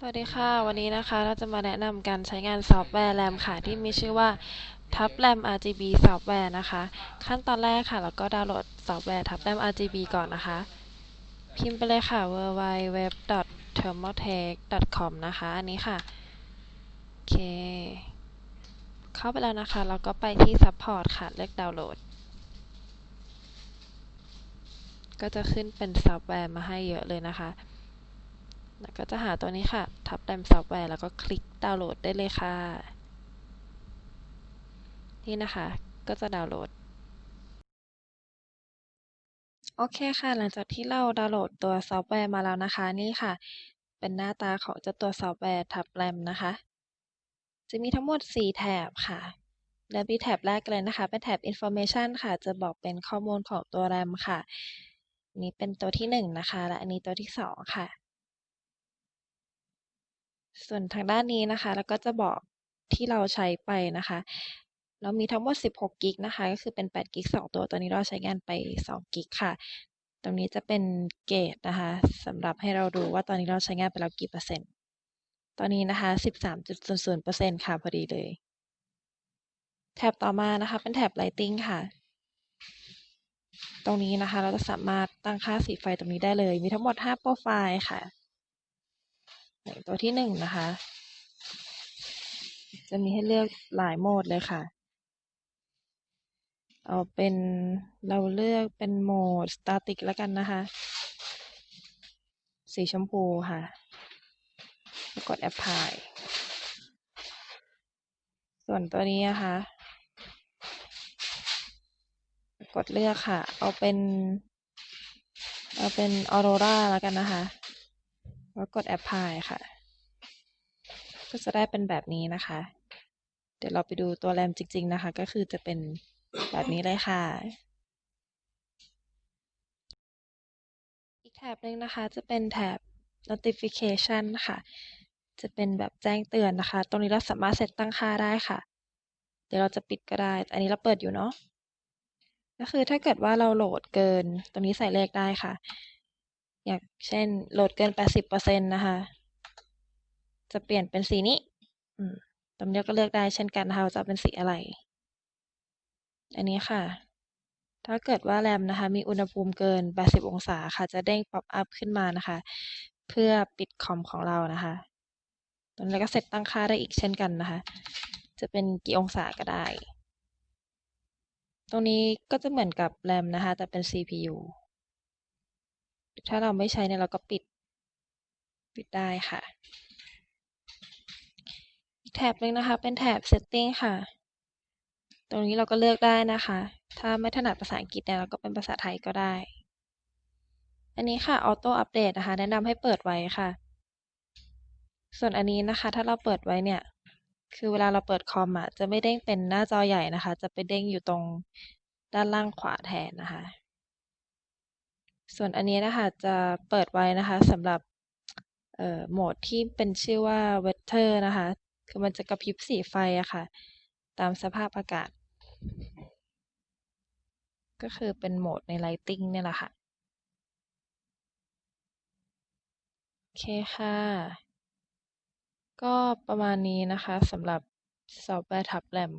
สวัสดีค่ะ วันนี้นะคะเราจะมาแนะนำการใช้งานซอฟต์แวร์แรมค่ะ ที่มีชื่อว่าทับแรม RGB ซอฟต์แวร์นะคะ ขั้นตอนแรกค่ะ เราก็ดาวน์โหลดซอฟต์แวร์ทับแรม RGB ก่อนนะคะ พิมพ์ไปเลยค่ะ www.thermaltake.com นะคะ อันนี้ค่ะ โอเค เข้าไปแล้วนะคะ เราก็ไปที่ Support ค่ะ เลือกดาวน์โหลด ก็จะขึ้นเป็นซอฟต์แวร์มาให้เยอะเลยนะคะ แล้วก็จะหาตัวนี้ค่ะ ทับแรมซอฟต์แวร์แล้วก็คลิกดาวน์โหลดได้เลยค่ะ นี่นะคะ ก็จะดาวน์โหลด โอเคค่ะ หลังจากที่เราดาวน์โหลดตัวซอฟต์แวร์มาแล้วนะคะ นี่ค่ะ เป็นหน้าตาของเจ้าตัวซอฟต์แวร์ทับแรมนะคะ จะมีทั้งหมด 4 แถบค่ะเริ่มที่แถบแรกเลยนะคะ เป็นแถบ information ค่ะ จะบอกเป็นข้อมูลของตัวแรมค่ะนนี้เป็นตัวที่ 1 นะคะ และอันนี้ตัวที่ 2 ค่ะ ส่วนทางด้านนี้นะคะ แล้วก็จะบอกที่เราใช้ไปนะคะ เรามีทั้งหมด 16 กิกนะคะ ก็คือเป็น 8 กิก 2 ตัวตัวนี้เราใช้งานไป 2 กิกค่ะ ตรงนี้จะเป็นเกจนะคะสำหรับให้เราดูว่าตอนนี้เราใช้งานไปแล้วกี่เปอร์เซ็นต์ ตอนนี้นะคะ 13.00%ค่ะพอดีเลยแถบต่อมานะคะ เป็นแถบ Lighting ค่ะตรงนี้นะคะเราจะสามารถตั้งค่าสีไฟตรงนี้ได้เลย มีทั้งหมด 5 โปรไฟล์ค่ะ ตัวที่หนึ่งนะคะ จะมีให้เลือกหลายโหมดเลยค่ะ เอาเป็นเราเลือกเป็นโหมด static แล้วกันนะคะ สีชมพูค่ะแล้วกด apply ส่วนตัวนี้นะคะ กดเลือกค่ะ เอาเป็น เอาเป็น aurora แล้วกันนะคะ แล้วกด apply ค่ะ ก็จะได้เป็นแบบนี้นะคะ เดี๋ยวเราไปดูตัวแรมจริง ๆ นะคะ ก็คือจะเป็นแบบนี้เลยค่ะ อีกแถบหนึ่งนะคะ จะเป็นแถบ notification ค่ะ จะเป็นแบบแจ้งเตือนนะคะ ตรงนี้เราสามารถเซตตั้งค่าได้ค่ะ เดี๋ยวเราจะปิดก็ได้ อันนี้เราเปิดอยู่เนาะก็คือถ้าเกิดว่าเราโหลดเกิน ตรงนี้ใส่เลขได้ค่ะ อย่างเช่นโหลดเกิน 80%นะคะ จะเปลี่ยนเป็นสีนี้ตรงนี้ก็เลือกได้เช่นกันนะคะว่าจะเป็นสีอะไร อันนี้ค่ะ ถ้าเกิดว่าแรมนะคะ มีอุณหภูมิเกิน 80 องศาค่ะ จะเด้งป๊อปอัพขึ้นมานะคะ เพื่อปิดคอมของเรานะคะตรงนี้ก็เซตตั้งค่าได้อีกเช่นกันนะคะ จะเป็นกี่องศาก็ได้ ตรงนี้ก็จะเหมือนกับแรมนะคะ แต่เป็น CPU ถ้าเราไม่ใช้เนี่ยเราก็ปิด ปิดได้ค่ะอีกแถบหนึ่งนะคะ เป็นแถบ setting ค่ะ ตรงนี้เราก็เลือกได้นะคะ ถ้าไม่ถนัดภาษาอังกฤษเนี่ยเราก็เป็นภาษาไทยก็ได้ อันนี้ค่ะ auto update นะคะ แนะนำให้เปิดไว้ค่ะ ส่วนอันนี้นะคะ ถ้าเราเปิดไว้เนี่ย คือเวลาเราเปิดคอมอะ จะไม่เด้งเป็นหน้าจอใหญ่นะคะ จะไปเด้งอยู่ตรงด้านล่างขวาแทนนะคะ ส่วนอันนี้นะคะจะเปิดไว้นะคะสำหรับโหมดที่เป็นชื่อว่า weather นะคะ คือมันจะกระพริบสีไฟอะค่ะ ตามสภาพอากาศ ก็คือเป็นโหมดใน lighting เนี่ยแหละค่ะ โอเคค่ะ ก็ประมาณนี้นะคะสำหรับซอฟต์แวร์ทับแรม